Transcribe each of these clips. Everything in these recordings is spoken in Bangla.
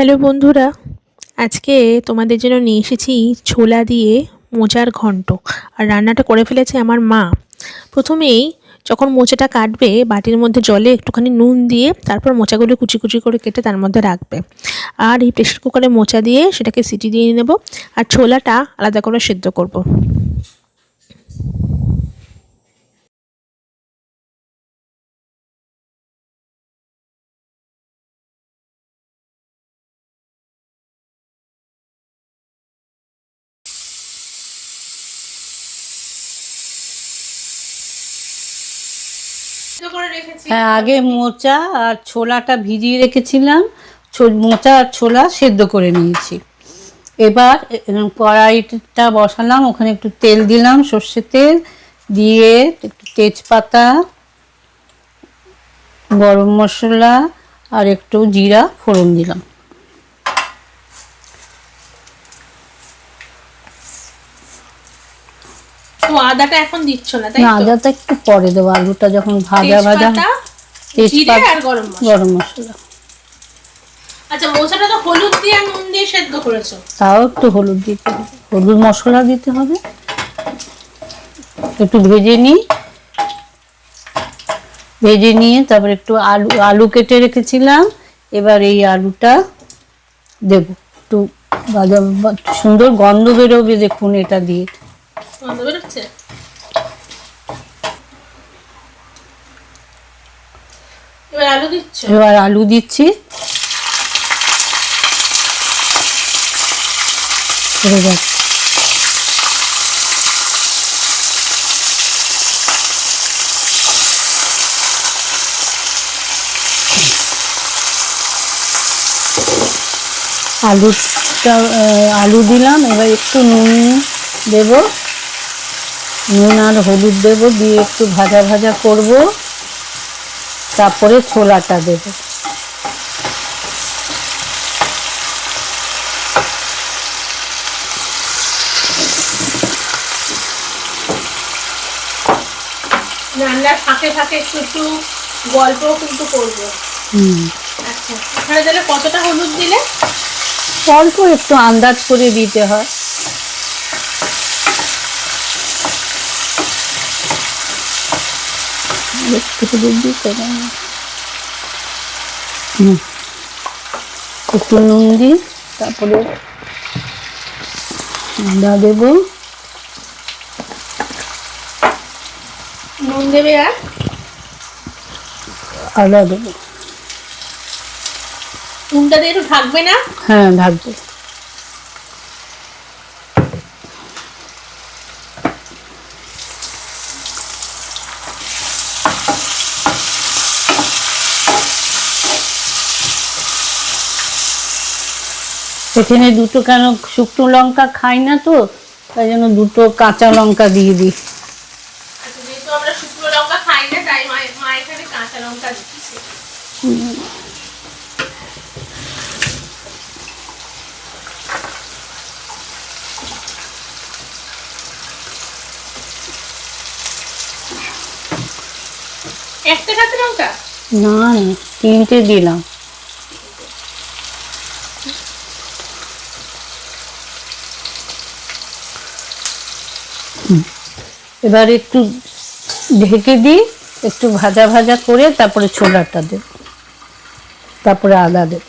হ্যালো বন্ধুরা, আজকে তোমাদের জন্য নিয়ে এসেছি ছোলা দিয়ে মোচার ঘন্ট। আর রান্নাটা করে ফেলেছে আমার মা। প্রথমেই যখন মোচাটা কাটবে, বাটির মধ্যে জলে একটুখানি নুন দিয়ে তারপর মোচাগুলো কুচি কুচি করে কেটে তার মধ্যে রাখবে। আর এই প্রেশার কুকারে মোচা দিয়ে সেটাকে সিটি দিয়ে নেব। আর ছোলাটা আলাদা করে সেদ্ধ করব। হ্যাঁ আগে মোচা আর ছোলাটা ভিজিয়ে রেখেছিলাম। মোচা আর ছোলা সেদ্ধ করে নিয়েছি। এবার কড়াইটা বসালাম, ওখানে একটু তেল দিলাম সর্ষে তেল, দিয়ে একটু তেজপাতা, গরম মশলা আর একটু জিরা, ফোড়ন দিলাম। আদাটা এখন দিচ্ছ না তাই না আদাটা একটু পরে দেবো আলুটা যখন ভাজা ভাজা তেজপাতা, আর গরম মশলা। গরম মশলা। আচ্ছা মোচাটা তো হলুদ দিয়ে আর নুন দিয়ে সেদ্ধ করেছ। তাও একটু হলুদ দিতে হবে। হলুদ মশলা দিতে হবে। একটু ভেজে নিই। ভেজে নিয়ে তারপর একটু আলু আলু কেটে রেখেছিলাম। এবার এই আলুটা দেব। একটু ভাজা সুন্দর গন্ধ বেরোবে দেখুন এটা দিয়ে। গন্ধ বেরোচ্ছে এবার আলু দিচ্ছ। এবার আলু দিচ্ছি। আলুটা আলু দিলাম, এবার একটু নুন দেব। নুন আর হলুদ দেব দিয়ে একটু ভাজা ভাজা করব। তারপরে ছোলাটা দেব। রান্নার ফাঁকে ফাঁকে একটু একটু গল্পও কিন্তু করব। হুম। আচ্ছা তাহলে কতটা হলুদ দিলে? অল্প একটু আন্দাজ করে দিতে হয়। দিতে একটু নুন দিই তারপরে আদা দেবো নুন দেবে আর? আদা দেবো। নুনটা দিয়ে একটু ঢাকবে না? হ্যাঁ ঢাকবো এখানে দুটো কেন শুকনো লঙ্কা খাই না তো? তাই জন্য দুটো কাঁচা লঙ্কা দিয়ে দিই। না তিনটে মা মা এখানে কাঁচা লঙ্কা দিচ্ছে একটা কাঁচা লঙ্কা না না তিনটে দিলাম হুম। এবার একটু ঢেকে দিই একটু ভাজা ভাজা করে তারপরে ছোলাটা দেব। তারপরে আদা দেব।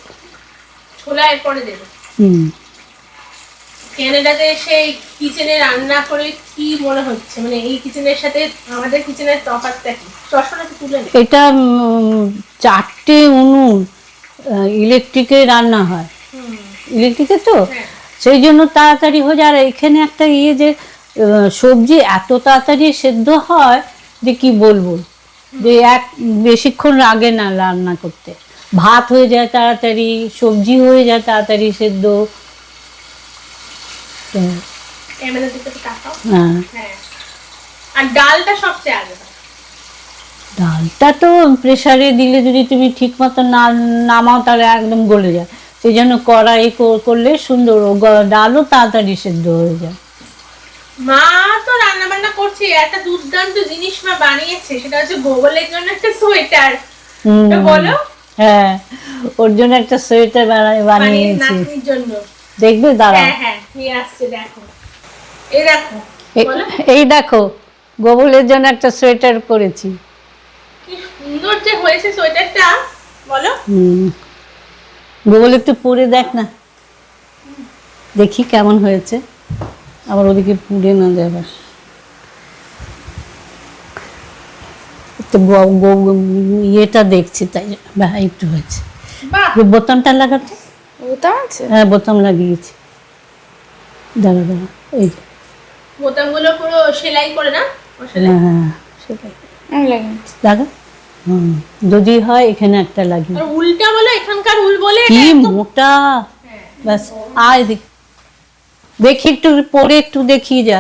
ছোলা এরপরে দেবে? হুম। ক্যানাডাতে সেই কিচেনে রান্না করে কি মনে হচ্ছে? মানে এই কিচেনের সাথে আমাদের কিচেনের তফাৎটা কি? চশমাটা তুলে এটা চারটে উনুন ইলেকট্রিকে রান্না হয়। ইলেকট্রিকে তো? হ্যাঁ। সেই জন্য তাড়াতাড়ি হয়ে যায়। আর এখানে একটা ইয়ে যে সবজি এত তাড়াতাড়ি সেদ্ধ হয় যে কি বলব? যে এক বেশিক্ষণ লাগে না রান্না করতে। ভাত হয়ে যায় তাড়াতাড়ি সবজি হয়ে যায় তাড়াতাড়ি সেদ্ধ। হ্যাঁ। আর ডালটা সবচেয়ে ডালটা তো প্রেসারে দিলে যদি তুমি ঠিক মতো না নামাও তাহলে একদম গলে যায়। সেই জন্য কড়াই কর- করলে সুন্দর ডালও তাড়াতাড়ি সেদ্ধ হয়ে যায়। মা তো রান্না বান্না করছে একটা দুর্দান্ত জিনিস মা বানিয়েছে সেটা হচ্ছে গোগলের জন্য একটা সোয়েটার। বলো। হ্যাঁ ওর জন্য একটা সোয়েটার বানিয়েছি। দেখবে? দাঁড়া হ্যাঁ হ্যাঁ এই দেখো। এই দেখো গোবলের জন্য একটা সোয়েটার করেছি। কি সুন্দর যে হয়েছে সোয়েটারটা বলো। হুম। গোবল একটু পরে দেখ না। দেখি কেমন হয়েছে। আবার ওদিকে পুড়ে না গ- ইয়েটা দেখছি তাই। বাহ একটু হয়েছে। বোতামটা লাগাতে? বোতাম আছে? হ্যাঁ বোতাম লাগিয়েছি। দাঁড়া দাঁড়া এই যে। বোতামগুলো পুরো সেলাই করে না? সেলাই? হ্যাঁ হ্যাঁ লাগা? হুম যদি হয় এখানে একটা লাগিয়ে উলটা বলো এখানকার উল বলে কি মোটা! ব্যাস আয় দেখ দেখি একটু, পরে একটু দেখিয়ে যা।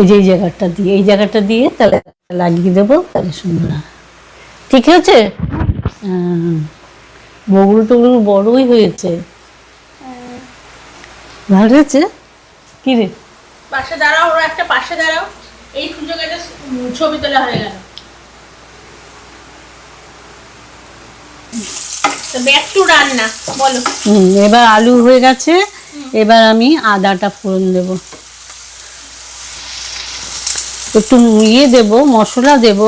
এই যে, এই জায়গাটা দিয়ে, এই জায়গাটা দিয়ে তাহলে লাগিয়ে দেবো, তাহলে সুন্দর। ঠিক আছে। বগুল টগুল বড়ই হয়েছে। ভালো হয়েছে? কি রে? পাশে দাঁড়াও একটা পাশে দাঁড়াও। এই সুযোগ একটা ছবি তোলা হয়ে গেল। রান্না বলো। এবার আলু হয়ে গেছে এবার আমি আদাটা ফোড়ন দেব। একটু ইয়ে দেব মশলা দেব।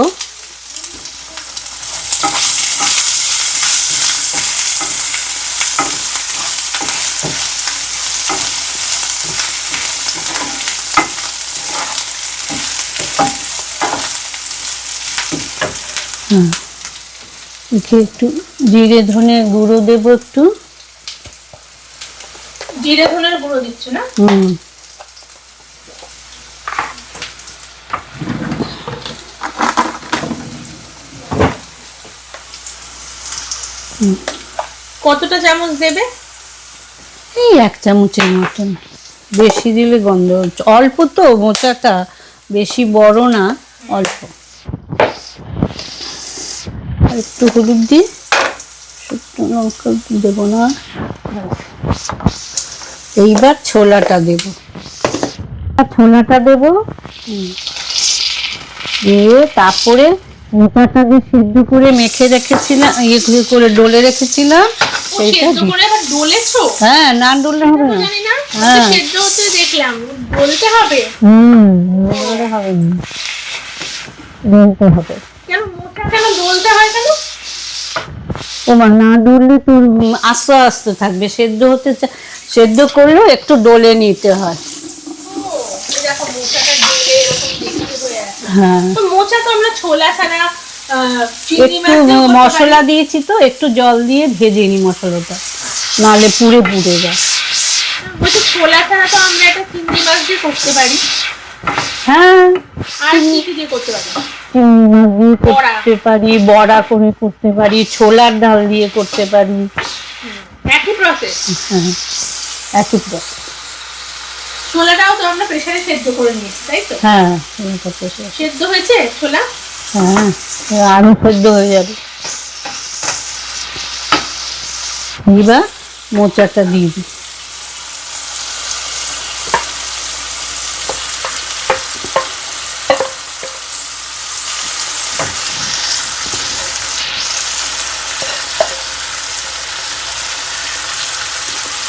হুম। একে একটু জিরে ধনে গুঁড়ো দেবো একটু। জিরে ধনের গুঁড়ো দিচ্ছ না? হুম। কতটা চামচ দেবে? এই এক চামচের মতন। বেশি দিলে গন্ধ অল্প তো মোচাটা বেশি বড় না অল্প। একটু হলুদ দিই শুকনো লঙ্কা দেবো না। এইবার ছোলাটা দেব। ছোলাটা দেব? দিয়ে তারপরে মোচাটা যে সিদ্ধ করে মেখে রেখেছিলাম ইয়ে করে- করে ডলে রেখেছিলাম সেইটা ডলেছো? হ্যাঁ না ডললে হবে না। হ্যাঁ। সেদ্ধ হতে দেখলাম। ডলতে হবে? হুম ডলতে হবে। কেন হয় না ডললে তোর আস্তে আস্তে থাকবে। সেদ্ধ হতে সেদ্ধ করলেও একটু ডলে নিতে হয়। হয়ে মোচা তো আমরা ছোলা ছাড়া একটু মশলা দিয়েছি তো একটু জল দিয়ে ভেজে নি মশলাটা। নাহলে পুড়ে পুড়ে যায়। ছোলা ছাড়া তো আমরা এটা চিংড়ি মাছ দিয়ে করতে পারি। হ্যাঁ আর কি কি দিয়ে করতে পারি? চিংড়ি বড়া। করতে পারি বড়া করে করতে পারি ছোলার ডাল দিয়ে করতে পারি। একই প্রসেস হ্যাঁ একই process। ছোলাটাও তো আমরা প্রেসারে সেদ্ধ করে নিয়েছি তাই তো? হ্যাঁ। সেদ্ধ হয়েছে ছোলা? হ্যাঁ আলু সেদ্ধ হয়ে যাবে। এবার মোচাটা দিয়ে দিই বাহ, দেখতে দুর্দান্ত হচ্ছে। চিনি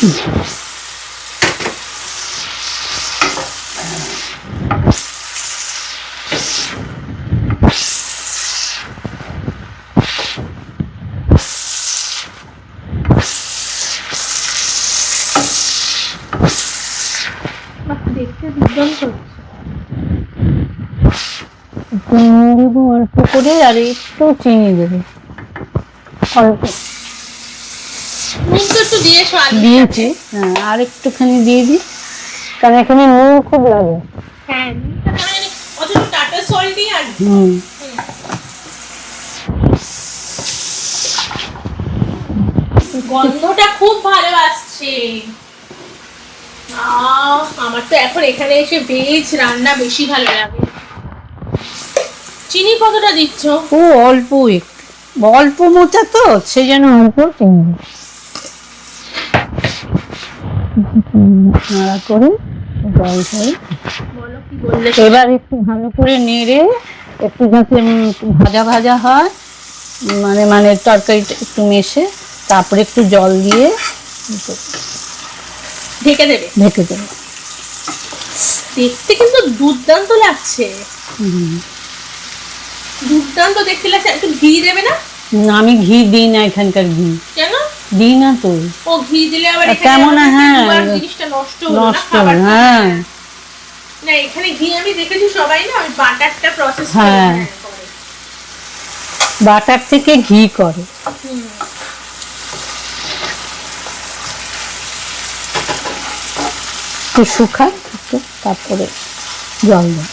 দেবো অল্প করে আর একটু চিনি দেবে। অল্প। একটু দিয়েছ দিয়েছি হ্যাঁ আর একটুখানি দিয়ে দিই কারণ এখানে নুন খুব লাগে। হ্যাঁ টাটা সল্টই আর হুম। গন্ধটা খুব ভালো আসছে। আমার তো এখন এখানে এসে ভেজ রান্না বেশি ভালো লাগে। চিনি কতটা দিচ্ছ? ও অল্প একটু অল্প মোচা তো সেই জন্য অল্প চিনি। নাড়া করে জল বলো কি বললে এবার একটু ভালো করে নেড়ে একটু যাতে ভাজা ভাজা হয়। মানে মানে তরকারিটা একটু মেশে তারপরে একটু জল দিয়ে ঢেকে দেবে? ঢেকে দেবো। দেখতে কিন্তু দুর্দান্ত লাগছে। দুর্দান্ত দেখতে লাগছে একটু ঘি দেবে না, আমি ঘি দিই না এখানকার ঘি। কেন? দিই না তো। ও ঘি দিলে আবার কেমন, হ্যাঁ, জিনিসটা নষ্ট হলো না নষ্ট হ্যাঁ। না এখানে ঘি আমি দেখেছি সবাই না ওই বাটারটা প্রসেস হ্যাঁ। বাটার থেকে ঘি করে। হুম। একটু শুকায় একটু তারপরে জল দেয়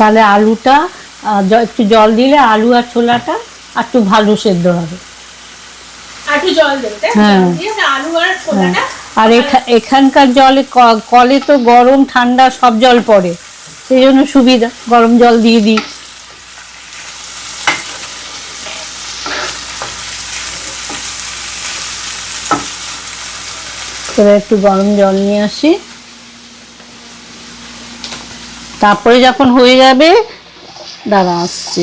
তাহলে আলুটা একটু জল দিলে আলু আর ছোলাটা আর একটু ভালো সেদ্ধ হবে। আর? হ্যাঁ। এখা- এখানকার জলে কলে তো গরম ঠান্ডা সব জল পড়ে। সেই জন্য সুবিধা গরম জল দিয়ে দিই। এবার একটু গরম জল নিয়ে আসি। তারপরে যখন হয়ে যাবে দাঁড়া আসছে।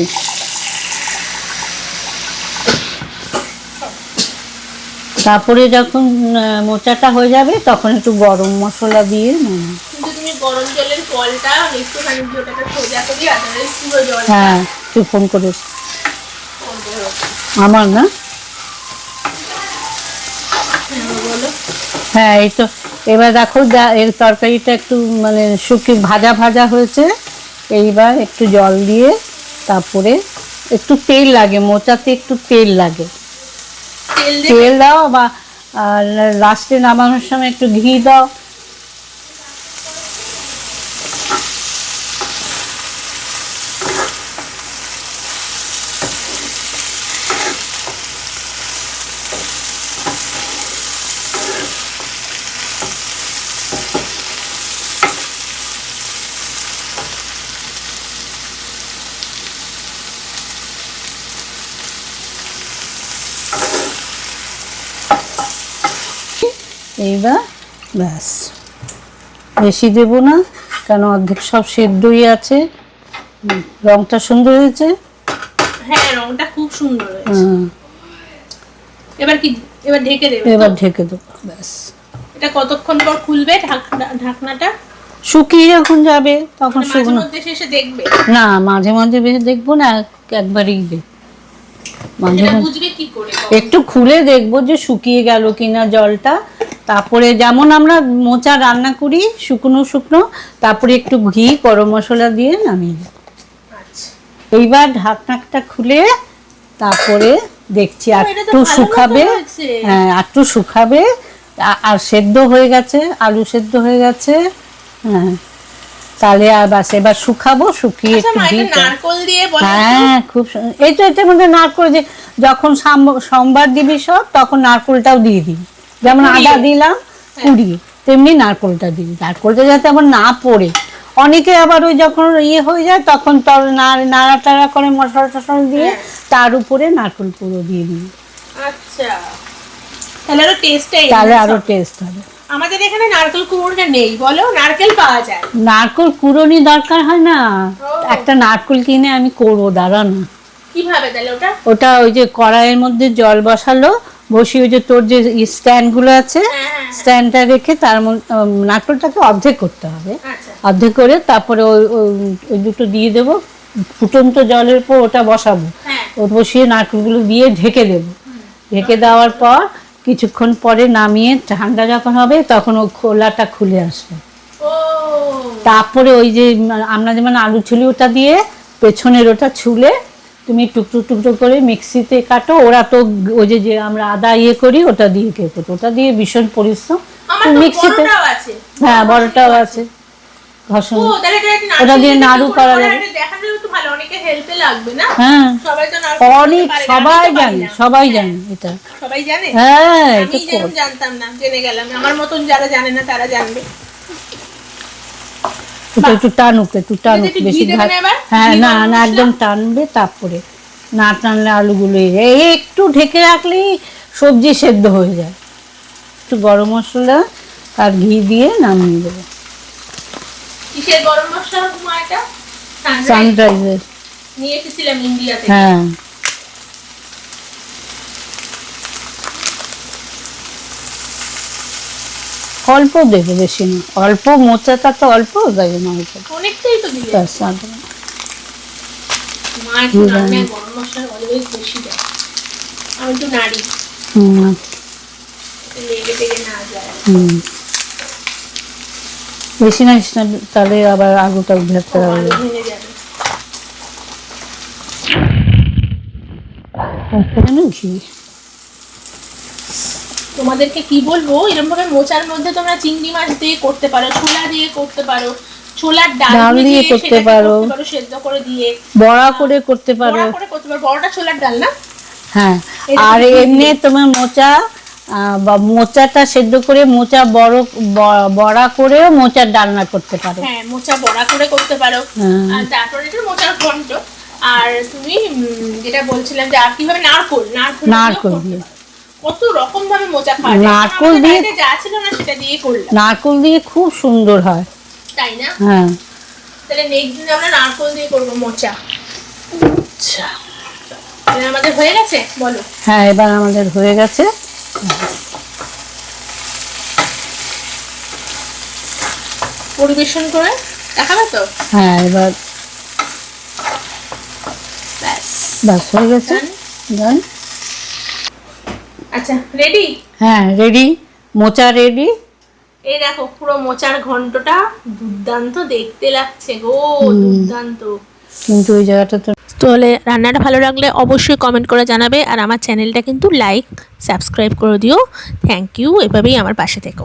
তারপরে যখন মোচাটা হয়ে যাবে তখন একটু গরম মশলা দিয়ে গরম জলের কলটা একটুখানি ওটাকে সোজা করি আদারওয়াইজ পুরো জল হ্যাঁ তুই ফোন করে। আমার না? হ্যাঁ এই তো। এবার দেখো যা- এর তরকারিটা একটু মানে শুকি ভাজা ভাজা হয়েছে। এইবার একটু জল দিয়ে তারপরে একটু তেল লাগে মোচাতে একটু তেল লাগে। তেল দাও বা আর লাস্টে নামানোর সময় একটু ঘি দাও। এইবার ব্যাস। বেশি দেব না কেন অর্ধেক সব সেদ্ধই আছে। রংটা সুন্দর হয়েছে? হ্যাঁ রংটা খুব সুন্দর হয়েছে। এবার কি এবার ঢেকে দেবে এবার ঢেকে দেবো ব্যাস। এটা কতক্ষণ পর খুলবে ঢাকনা- ঢাকনাটা? শুকিয়ে যখন যাবে তখন মানে শুকনো। শেষে দেখবে? না মাঝে মাঝে বেশ দেখব না এক- একবারই দেব মাঝে একটু খুলে দেখব যে শুকিয়ে গেল কিনা জলটা। তারপরে যেমন আমরা মোচা রান্না করি শুকনো শুকনো তারপরে একটু ঘি গরম মশলা দিয়ে নামিয়ে। আচ্ছা। এইবার ঢাকনাটা খুলে তারপরে দেখছি একটু শুকাবে। হ্যাঁ একটু শুকাবে। আর সেদ্ধ হয়ে গেছে আলু সেদ্ধ হয়ে গেছে। হ্যাঁ তাহলে আর বাস এবার শুকাবো শুকিয়ে আচ্ছা একটু হ্যাঁ খুব। এই তো এটার মধ্যে নারকল যে যখন সাম- সোমবার দিবি সব তখন নারকলটাও দিয়ে দিবি। যেমন আদা দিলাম হ্যাঁ। কুড়িয়ে তেমনি নারকলটা দিবি নারকলটা যাতে আবার না পড়ে। অনেকে আবার ওই যখন ইয়ে হয়ে যায় তখন তর নাড়া টাড়া করে মশলা টশলা দিয়ে হ্যাঁ। তার উপরে নারকল পুরো দিয়ে দিই। আচ্ছা। তাহলে আরও টেস্টটাই তাহলে আরও টেস্ট হবে। আমাদের এখানে নারকেল কুমড়োটা নেই বলো? নারকেল পাওয়া যায়। নারকল কুড়োনি দরকার হয় না। একটা নারকল কিনে আমি করব দাঁড়া না। কীভাবে তাহলে ওটা? ওটা ওই যে কড়াইয়ের মধ্যে জল বসালো বসিয়ে ওই যে তোর যে স্ট্যান্ডগুলো আছে হ্যাঁ, হ্যাঁ, হ্যাঁ। স্ট্যান্ডটা রেখে তার নারকেলটাকে অর্ধেক করতে হবে। আচ্ছা। অর্ধেক করে তারপরে ওই ওই- দুটো দিয়ে দেবো ফুটন্ত জলের উপর ওটা বসাবো। ও বসিয়ে নারকেলগুলো দিয়ে ঢেকে দেবো। ঢেকে দেওয়ার পর কিছুক্ষণ পরে নামিয়ে ঠান্ডা যখন হবে তখন ও খোলাটা খুলে আসবে। তারপরে ওই যে আমরা যেমন আলু ছুলি ওটা দিয়ে পেছনের ওটা ছুলে তুমি টুকরো টুকরো করে মিক্সিতে কাটো ওরা তো ওই যে যে আমরা আদা ইয়ে করি ওটা দিয়ে কেটে ওটা দিয়ে ভীষণ পরিশ্রম। মিক্সিতে হ্যাঁ বড়টাও আছে। ঘষণ ওটা দিয়ে নাড়ু করা যাবে। অনেকে হ্যাঁ। সবাই করতে অনেক সবাই জানে সবাই জানে এটা। সবাই জানে? হ্যাঁ এটা। জানতাম না জেনে গেলাম। আমার মতন যারা জানে না তারা জানবে। ওটা একটু টানুক একটু টানুক বেশি? হ্যাঁ না না একদম টানবে তারপরে না টানলে আলুগুলো এই একটু ঢেকে রাখলেই সবজি সেদ্ধ হয়ে যায়। একটু গরম মশলা আর ঘি দিয়ে নামিয়ে দেবো। কিসের গরম মশলা সানরাইজের নিয়ে এসেছিলাম ইন্ডিয়া থেকে। হ্যাঁ। অল্প দেবে বেশি না। অল্প মোচাটা তো অল্প দেবে না অল্প অনেকটাই তো মা একটু রান্নায় গরম মশলা অলওয়েজ বেশি দেয়। আমি একটু নাড়ি। হুম, লেগে টেগে না যায়। হুম। বেশি না তাহলে আবার আগুটা উঠাতে হবে যাবে। ঘি তোমাদেরকে কি বলব? এরকম ভাবে মোচার মধ্যে তোমরা চিংড়ি মাছ দিয়ে করতে পারো ছোলা দিয়ে করতে পারো ছোলার ডাল দিয়ে করতে পারো। সেদ্ধ করে দিয়ে। বড়া করে করতে পারো। বড়া করে করতে পারো। বড়টা ছোলার ডাল না? হ্যাঁ। আর এমনি তোমার মোচা বা মোচাটা সেদ্ধ করে মোচা বড় বড়া করেও মোচার ডালনা করতে পারো। হ্যাঁ মোচা বড়া করে করতে পারো। হ্যাঁ। আর তারপরে মোচার ঘন্ট। আর তুমি যেটা বলছিলাম যে আর কীভাবে নারকোল নারকোল নারকোল দিয়ে। কত রকম ভাবে মোচা খাওয়া যায় নারকোল দিয়ে- যা ছিল না সেটা দিয়ে করলাম। নারকোল দিয়ে খুব সুন্দর হয়। তাই না? হ্যাঁ। তাহলে নেক্সট দিন আমরা নারকোল দিয়ে করব মোচা। আচ্ছা। আমাদের হয়ে গেছে? বলো। হ্যাঁ এবার আমাদের হয়ে গেছে। পরিবেশন করে দেখাবে তো? হ্যাঁ এবার ব্যাস। বাস হয়ে গেছে। Done? আচ্ছা রেডি হ্যাঁ রেডি মোচা রেডি এই দেখো পুরো মোচার ঘন্টটা দুর্দান্ত দেখতে লাগছে গো দুর্দান্ত। কিন্তু ওই জায়গাটা তো তাহলে রান্নাটা ভালো লাগলে অবশ্যই কমেন্ট করে জানাবে আর আমার চ্যানেলটা কিন্তু লাইক সাবস্ক্রাইব করে দিও। থ্যাংক ইউ এভাবেই আমার পাশে থেকো।